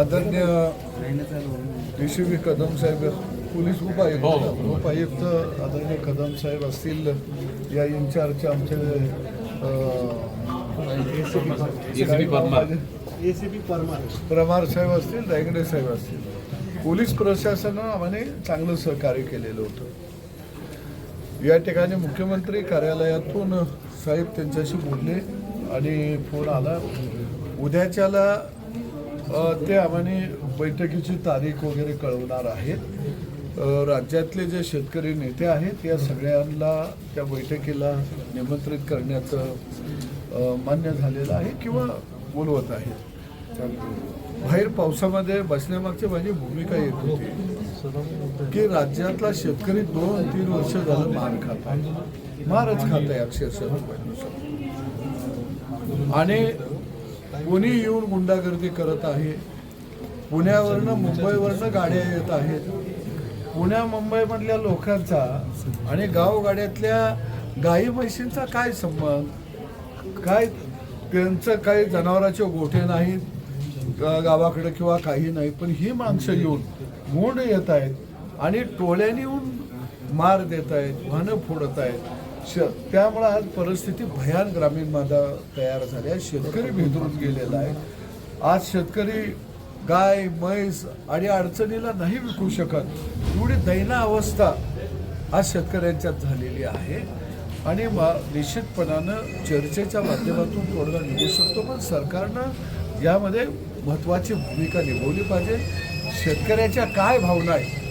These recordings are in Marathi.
आदरणीय डी सी बी कदम साहेब पोलीस उपायुक्त उपायुक्त आदरणीय कदम साहेब असतील या इन्चार्जचे आमचे परमार. साहेब असतील दायगडे साहेब असतील. पोलीस प्रशासनानं चांगलं सहकार्य केलेलं होतं. या ठिकाणी मुख्यमंत्री कार्यालयातून साहेब त्यांच्याशी बोलले आणि फोन आला. उद्याच्याला ते आम्हाने बैठकीची तारीख वगैरे कळवणार आहेत. राज्यातले जे शेतकरी नेते आहेत या सगळ्यांना त्या बैठकीला निमंत्रित करण्याचं मान्य झालेलं आहे किंवा बोलवत आहेत. बाहेर पावसामध्ये बसण्यामागची माझी भूमिका येत होती की राज्यातला शेतकरी दोन तीन वर्ष झालं मार खात आहे. मारच खात आहे अक्षरशः. आणि कोणी येऊन गुंडागर्दी करत आहे पुण्यावरनं मुंबईवरनं गाड्या येत आहेत. पुण्या मुंबईमधल्या लोकांचा आणि गावगाड्यातल्या गाई म्हशींचा काय संबंध? काय त्यांचं काही जनावराचे गोठे नाहीत गावाकडे किंवा काही नाही पण ही माणसं येऊन मोंड येत आहेत आणि टोळ्याने येऊन मार देत आहेत वाहनं फोडत आहेत. श त्यामुळं आज परिस्थिती भयान ग्रामीण माझा तयार झाल्या शेतकरी भेदरून गेलेला आहे. आज शेतकरी गाय म्हैस आणि अडचणीला नाही विकू शकत. एवढी दैना अवस्था आज शेतकऱ्यांच्यात झालेली आहे. आणि मा निश्चितपणानं चर्चेच्या माध्यमातून तोडगा निघू शकतो पण सरकारनं यामध्ये महत्त्वाची भूमिका निभावली पाहिजे. शेतकऱ्याच्या काय भावना आहेत?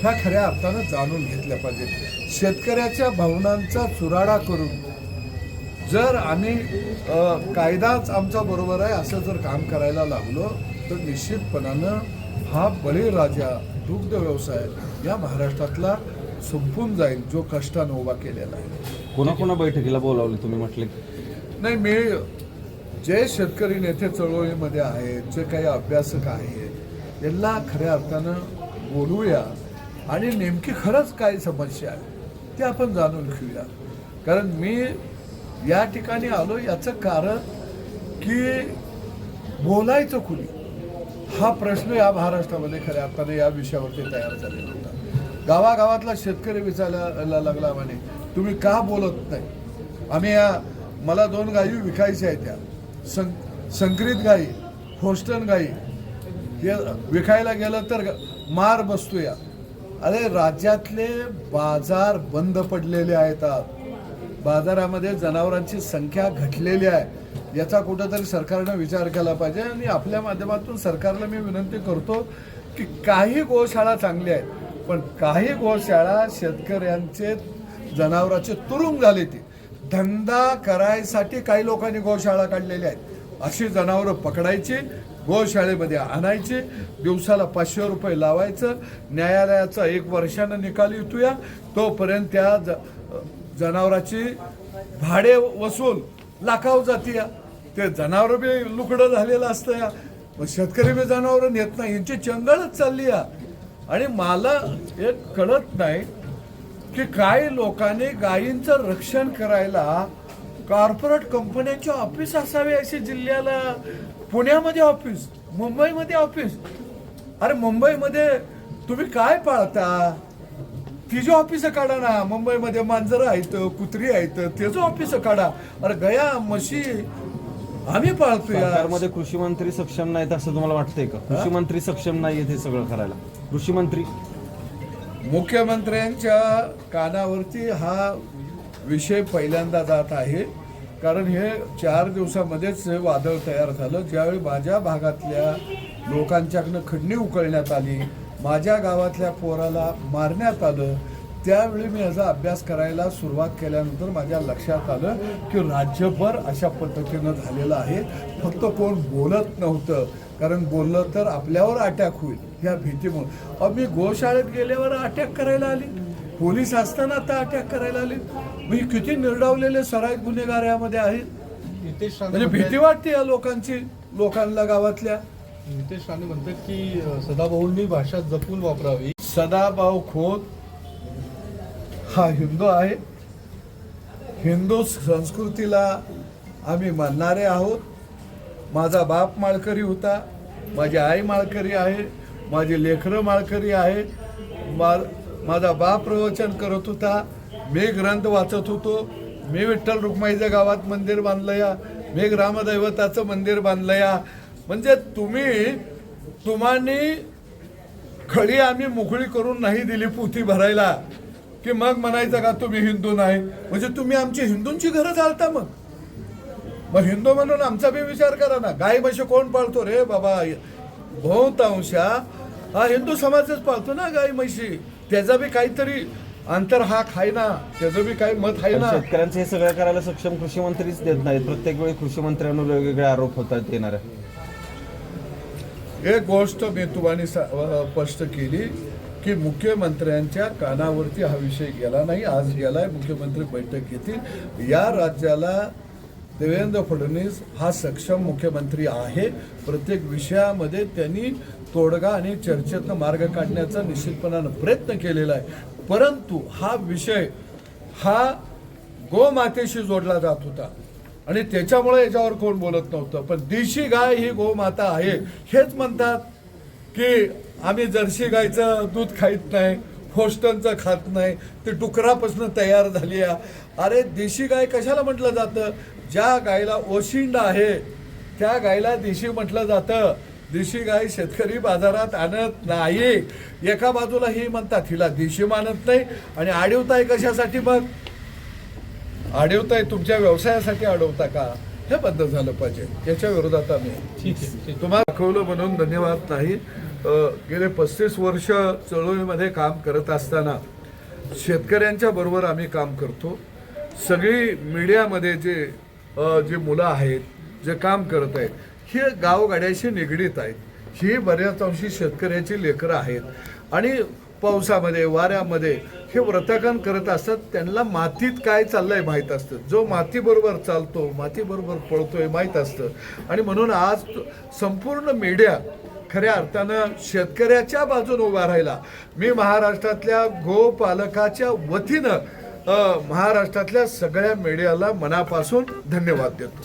ह्या खऱ्या अर्थानं जाणून घेतल्या पाहिजेत. शेतकऱ्याच्या भावनांचा चुराडा करून जर आम्ही कायदाच आमचा बरोबर आहे असं जर काम करायला लागलो तर निश्चितपणानं हा बळीराजा दुग्ध व्यवसाय या महाराष्ट्रातला संपून जाईल जो कष्टानं उभा केलेला आहे. कोणाकोणा बैठकीला बोलावले तुम्ही म्हटले? नाही मी जे शेतकरी नेते चळवळीमध्ये आहेत जे काही अभ्यासक आहेत यांना खऱ्या अर्थानं बोलूया. आणि नेमकी खरंच काय समस्या आहे ते आपण जाणून घेऊया. कारण मी या ठिकाणी आलो याचं कारण की बोलायचं कुणी? हा प्रश्न या महाराष्ट्रामध्ये खऱ्या अर्थाने या विषयावरती तयार झालेला होता. गावागावातला शेतकरी विचारायला लागला म्हणे तुम्ही का बोलत नाही? आम्ही या मला दोन गायी विकायच्या आहेत त्या. सं संकरित गायी होस्टन गायी. हे विकायला गेलं तर मार बसतो या. अरे राज्यातले बाजार बंद पडलेले आहेत. बाजारामध्ये जनावरांची संख्या घटलेली आहे. याचा कुठंतरी सरकारनं विचार केला पाहिजे. आणि आपल्या माध्यमातून सरकारला मी विनंती करतो की काही गोशाळा चांगल्या आहेत पण काही गोशाळा शेतकऱ्यांचे जनावरांचे तुरुंग झाले ती. धंदा करायसाठी काही लोकांनी गोशाळा काढलेल्या आहेत. अशी जनावरं पकडायची गोशाळेमध्ये आणायचे दिवसाला पाचशे रुपये लावायचं न्यायालयाचा एक वर्षानं निकाल येतोया तोपर्यंत त्या ज जनावराची भाडे वसूल लाखाव जाते ते जनावर बी लुकडं झालेलं असतं या. मग शेतकरी बी जनावरं नेत नाही यांची चंगळच चालली या आणि मला एक कळत नाही की काही लोकांनी गायींचं रक्षण करायला कॉर्पोरेट कंपन्यांचे ऑफिस असावे असे जिल्ह्याला पुण्यामध्ये ऑफिस मुंबईमध्ये ऑफिस. अरे मुंबईमध्ये तुम्ही काय पाळता? तिचे ऑफिस काढा ना मुंबईमध्ये मांजरं आहेत कुत्री आहेत त्याचं ऑफिस काढा. अरे गया म्हशी आम्ही पाळतो सरकारमध्ये कृषी मंत्री सक्षम नाहीत असं तुम्हाला वाटतंय का? कृषी मंत्री सक्षम नाहीयेत हे सगळं करायला. कृषी मंत्री. मुख्यमंत्र्यांच्या कानावरती हा विषय पहिल्यांदा जात आहे. कारण हे चार दिवसामध्येच हे वादळ तयार झालं. ज्यावेळी माझ्या भागातल्या लोकांच्याकडनं खडणी उकळण्यात आली माझ्या गावातल्या पोराला मारण्यात आलं त्यावेळी मी याचा अभ्यास करायला सुरुवात केल्यानंतर माझ्या लक्षात आलं की राज्यभर अशा पद्धतीनं झालेलं आहे. फक्त कोण बोलत नव्हतं. कारण बोललं तर आपल्यावर अटॅक होईल या भीतीमुळे. अहो मी गोशाळेत गेल्यावर अटॅक करायला आली. पोलीस असताना आता अटॅक करायला आली. मी किती निर्डावलेले सराईत गुन्हेगार यामध्ये आहेत म्हणजे भीती वाटते या लोकांची लोकांना गावातल्या. नितेश राणे म्हणतात की सदाभाऊंनी भाषा जपून वापरावी. सदाभाऊ खोत हा हिंदू आहे. हिंदू संस्कृतीला आम्ही मानणारे आहोत. माझा बाप माळकरी होता माझी आई माळकरी आहे माझी लेकरं माळकरी आहे मा माझा बाप प्रवचन करत होता. मी ग्रंथ वाचत होतो. मी विठ्ठल रुक्माईच्या गावात मंदिर बांधलं या मी ग्रामदैवताचं मंदिर बांधलं या म्हणजे तुम्ही तुम्हानी खळी आम्ही मोकळी करून नाही दिली पोथी भरायला. की मग म्हणायचं का तुम्ही हिंदू नाही? म्हणजे तुम्ही आमची हिंदूंची घरं चालता मग. मग हिंदू म्हणून आमचा बी विचार करा ना. गाय म्हशी कोण पाळतो रे बाबा? बहुतांशा हा हिंदू समाजच पाळतो ना गाय म्हशी. त्याचा बी काहीतरी अंतर हा खाय ना त्याचं बी काही मत आहे ना शेतकऱ्यांचं हे सगळं करायला सक्षम कृषी मंत्रीच देत नाहीत. प्रत्येक वेळी कृषी मंत्र्यांवर वेगवेगळे आरोप होतात येणाऱ्या. एक गोष्ट मी तुम्हाला स्पष्ट केली की मुख्यमंत्र्यांच्या कानावरती हा विषय गेला नाही. आज गेलाय मुख्यमंत्री बैठक घेतील. या राज्याला देवेंद्र फडणवीस हा सक्षम मुख्यमंत्री आहे. प्रत्येक विषयामध्ये त्यांनी तोडगा आणि चर्चेतनं मार्ग काढण्याचा निश्चितपणानं प्रयत्न केलेला आहे. परंतु हा विषय हा गोमातेशी जोडला जात होता. आणि त्याच्यामुळे याच्यावर कोण बोलत नव्हतं. पण देशी गाय ही गोमाता आहे. हेच म्हणतात की आम्ही जर्सी गायचं दूध खाईत नाही होस्टनचं खात नाही. ते डुकरापासून तयार झाली आहे. अरे देशी गाय कशाला म्हटलं जातं? ज्या गायला ओशिंड आहे त्या गायला देशी म्हटलं जातं. देशी गाय शेतकरी बाजारात आणत नाही. एका बाजूला ही म्हणतात हिला देशी मानत नाही. आणि आडवताय कशासाठी मग? अडवताय तुमच्या व्यवसायासाठी अडवता का? हे बंद झालं पाहिजे. याच्या विरोधात आम्ही. तुम्हाला दाखवलं म्हणून धन्यवाद नाही गेले पस्तीस वर्ष चळवळीमध्ये काम करत असताना शेतकऱ्यांच्या बरोबर आम्ही काम करतो. सगळी मीडियामध्ये जे जी मुलं आहेत जे काम करत आहेत हे गावगाड्याशी निगडीत आहेत. ही बऱ्याच अंशी शेतकऱ्याची लेकरं आहेत. आणि पावसामध्ये वाऱ्यामध्ये हे व्रतकान करत असतात त्यांना मातीत काय चाललंय माहीत असतं. जो मातीबरोबर चालतो मातीबरोबर पळतोय माहीत असतं. आणि म्हणून आज संपूर्ण मीडिया खऱ्या अर्थानं शेतकऱ्याच्या बाजून उभा राहिला. मी महाराष्ट्रातल्या गोपालकाच्या वतीनं महाराष्ट्रातल्या सगळ्या मीडियाला मनापासून धन्यवाद देतो.